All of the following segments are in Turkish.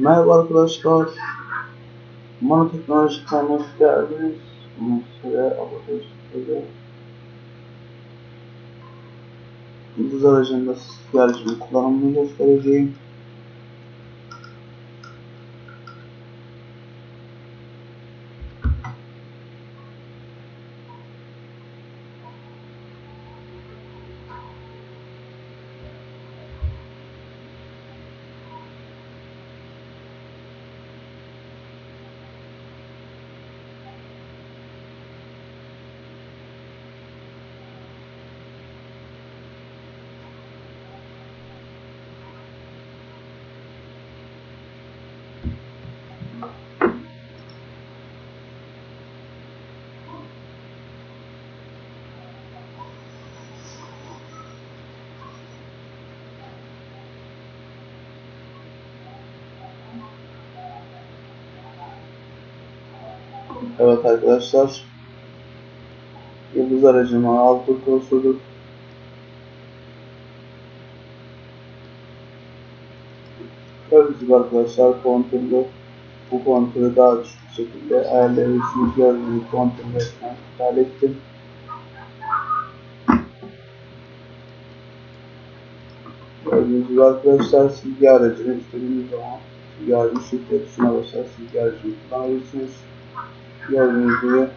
Merhaba arkadaşlar. Manoteknoloji kanalına hoş geldiniz. Bugün size Apoteos'ta Yıldız aracında aracının kullanımını göstereceğim. Evet arkadaşlar. Yıldız aracımı aldık, oturduk. Gördüğünüz gibi arkadaşlar kontrolü bu kontrolü daha düşük şekilde ayarlayabilirsiniz. Gördüğünüz kontrolü resmen iptal ettim. Gördüğünüz gibi arkadaşlar silgi aracını istediğiniz zaman silgi aracını şifre tuşuna basar silgi aracını kullanabilirsiniz. Gördüğünüz gibi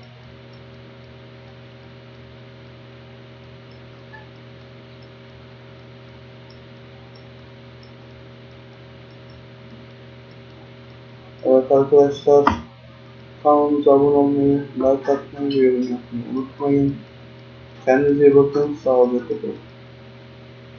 Evet arkadaşlar kanalımıza abone olmayı, like atmayı ve yorum yapmayı unutmayın. Kendinize iyi bakın. Sağlıcakla kalın.